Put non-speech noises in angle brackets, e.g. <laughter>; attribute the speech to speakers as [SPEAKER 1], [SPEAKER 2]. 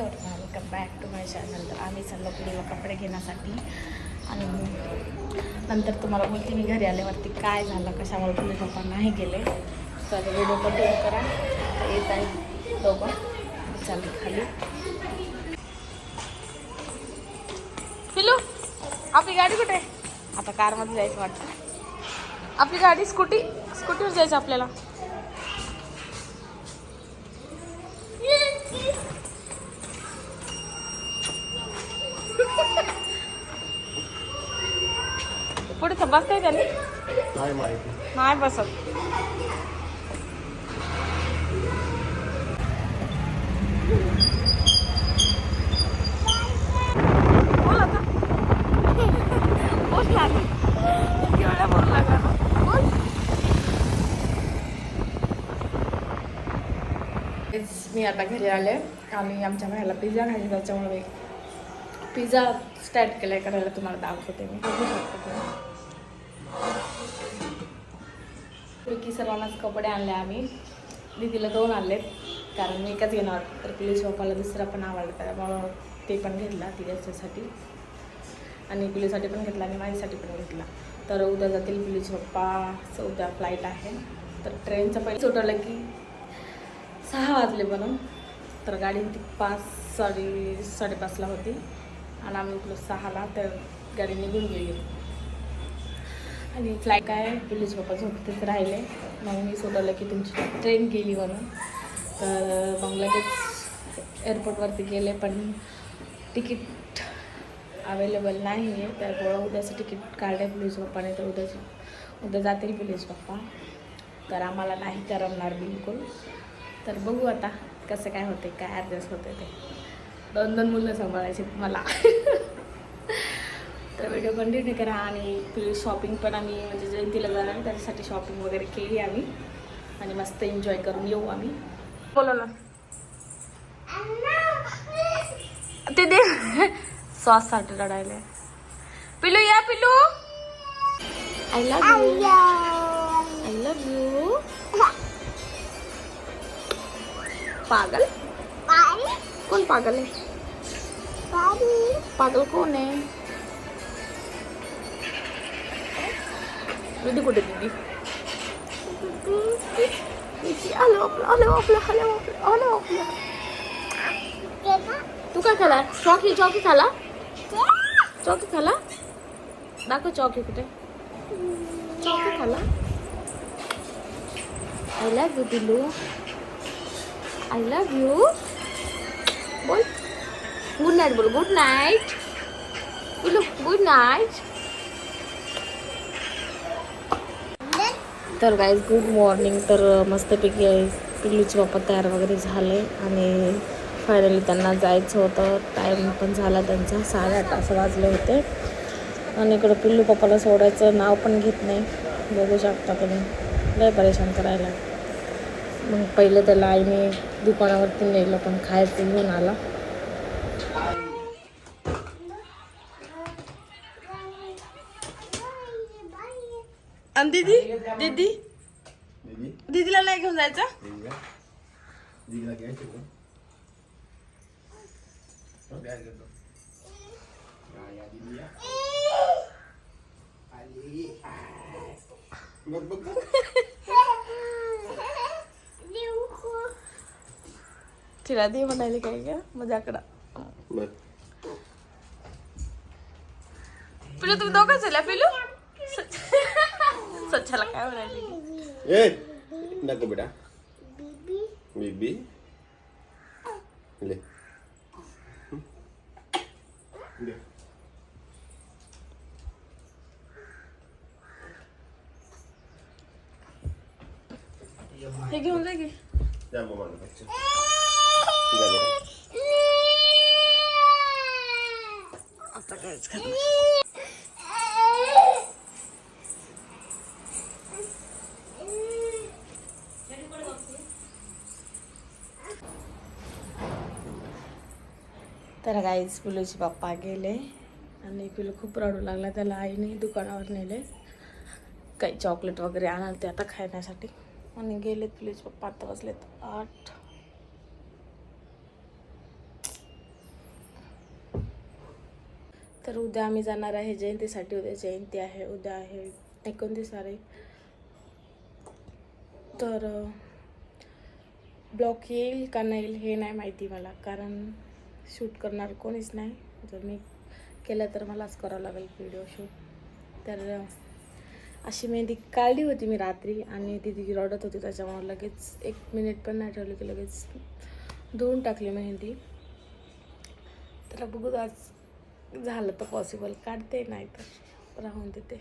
[SPEAKER 1] Welcome back to my channel तर आम्ही चाललो पिढीला कपडे घेण्यासाठी. आणि नंतर तुम्हाला बोलते मी घरी आल्यावरती काय झालं कशामुळे तुम्ही पप्पा नाही गेले. तर व्हिडिओ कंटिन्यू करा. तर येत आहे दोघं. चालेल खाली. हॅलो आपली गाडी कुठे आहे? आता कारमध्ये जायचं वाटतं. आपली गाडी स्कूटी स्कूटीवर जायचं आपल्याला. बसताय त्याने?
[SPEAKER 2] काय माहिती.
[SPEAKER 1] नाही बसत. बोल आता. बोल लागला. तेच मी आता घरी आले आणि आमच्या भायला पिझ्झा खायचा त्याच्यामुळे पिझ्झा स्टार्ट केलाय करायला. तुम्हाला दाखवते मी. बघू सर्वांनाच कपडे आणले आम्ही. दीदीला दोन आणलेत. कारण मी एकच घेणार तर पुलिस पप्पाला दुसरा पण आवडला त्यामुळं ते पण घेतला तिच्यासाठी. आणि पिलीसाठी पण घेतला आणि माझ्यासाठी पण घेतला. तर उद्या जातील पुलिस पप्पा. उद्या फ्लाईट आहे. तर ट्रेनचं पहिले सुटवलं की सहा वाजले बनून तर गाडी होती पाच साडे साडेपाचला होती. आणि आम्ही उठलो सहाला. तर गाडी निघून गेली. आणि फ्लाईट काय? पुलिस पप्पा झोपतेच राहिले. मग मी सोडवलं की तुमची ट्रेन गेली म्हणून. तर मग लगेच एअरपोर्टवरती गेले पण तिकीट अवेलेबल नाही आहे त्यामुळं उद्याचं तिकीट काढले पोलीस पप्पाने तर उद्या उद्या जातील पुलिस पप्पा तर आम्हाला नाही करमणार बिलकुल. तर बघू आता कसं काय होते काय ॲडजस्ट होते ते. दोन दोन मुलं सांभाळायचे मला. <laughs> तर व्हिडिओ कंटिन्यू करा आणि शॉपिंग पण आम्ही म्हणजे जयंतीला जाणार त्याच्यासाठी शॉपिंग वगैरे केली आम्ही. आणि मस्त एन्जॉय करून येऊ आम्ही. बोला ना. ते दे. सॉससाठी रडायला. पिलू या पिलू. I love you I love you पागल. कोण पागल आहे? पागल कोण आहे? दीदी कुठे दीदी दीदी आलो आपलं आलो आपलं आलो आपलं आलो आपलं तू काय खाला चॉकी चॉकी खाला चॉकी खाला दाखव चॉकी कुठे चॉकी खाला आय लव्ह यू दिलू आय लव्ह यू बोल गुड नाईट बोल गुड नाईट पिलू गुड नाईट तर गाईज गुड मॉर्निंग तर मस्तपैकी पिल्लूचे बाप्पा तयार वगैरे झाले आणि फायनली त्यांना जायचं होतं. टाईम पण झाला त्यांचा साडेआठ असं वाजले होते. आणि इकडं पिल्लू पप्पाला सोडायचं नाव पण घेत नाही. बघू शकता तुम्ही. लय परेशान करायला. मग पहिलं त्याला आईने दुकानावरती नेलं पण खायचं घेऊन आला. आणि दीदी? दीदी?
[SPEAKER 2] दीदी?
[SPEAKER 1] दीदीला नाही घेऊन जायचं. तिला दे म्हणाले काय का मजाकडं. पिलू तुम्ही दोघंच झाल्या पिलू? स्वच्छाला काय म्हणाली
[SPEAKER 2] ए नको बेटा बीबी ले हं. दे.
[SPEAKER 1] हे घेऊन जा की तर गाईज पिलूचे पप्पा गेले. आणि पिलू खूप रडू लागला. त्याला आईने दुकानावर नेले. काही चॉकलेट वगैरे आणाल ते आता खाण्यासाठी आणि गेलेत पिलूचे पप्पा. आता वाजलेत आठ. तर उद्या आम्ही जाणार आहे जयंतीसाठी. उद्या जयंती आहे. उद्या आहे एकोणतीस तारीख. तर ब्लॉक येईल का नाही येईल हे नाही माहिती मला. कारण शूट करणार कोणीच नाही. जर मी केलं तर मलाच करावं लागेल व्हिडिओ शूट तर अशी मेहंदी काढली होती मी रात्री आणि ती ती रडत होती त्याच्यामुळे लगेच एक मिनिट पण नाही ठेवली की लगेच धुवून टाकली मेहंदी. तर बघू आज झालं तर पॉसिबल काढते नाही तर राहून देते.